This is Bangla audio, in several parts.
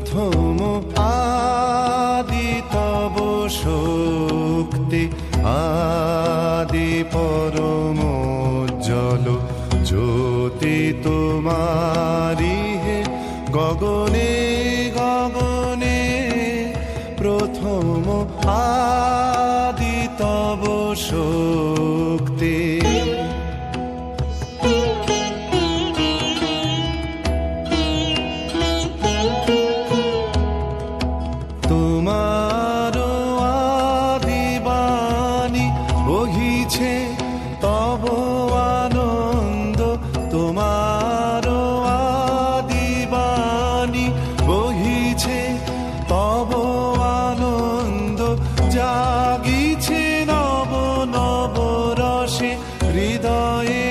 প্রথম আদি তব শক্তি আদি পরম জল জ্যোতি তোমারি হে গগনে গগনে প্রথম আ বহিছে তব আনন্দ তোমার আদিবাণী বহিছে তব আনন্দ জাগিছে নব নব রসে হৃদয়ে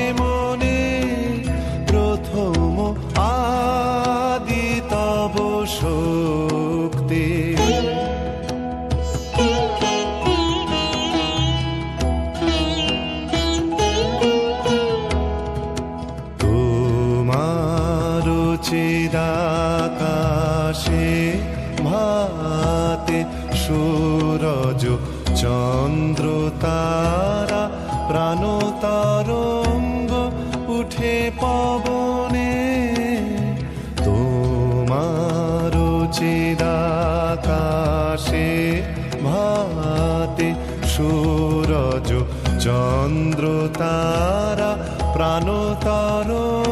চিদাকাশে ভাতে সূরজ, চন্দ্র তারা, প্রাণ তরঙ্গ উঠে পবনে। তোমার চিদাকাশে ভাতে সূরজ, চন্দ্র তারা, প্রাণ তরঙ্গ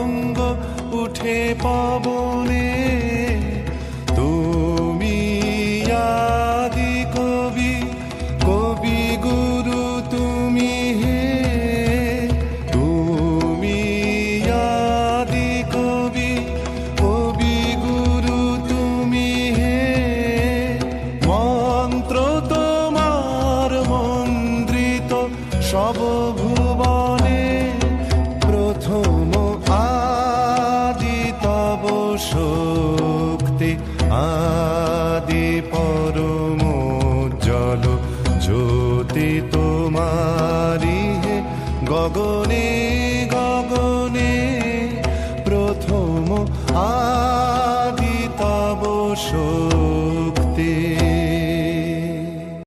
উঠে পবনে তুমি আদি কবি কবি গুরু তুমি হে। তুমি আদি কবি কবি গুরু তুমি হে। মন্ত্র তোমার মন্দ্রিত সব শক্তি আদি পরম জল জ্যোতি তোমারি হে গগনে গগনে প্রথম আদি তব শক্তি।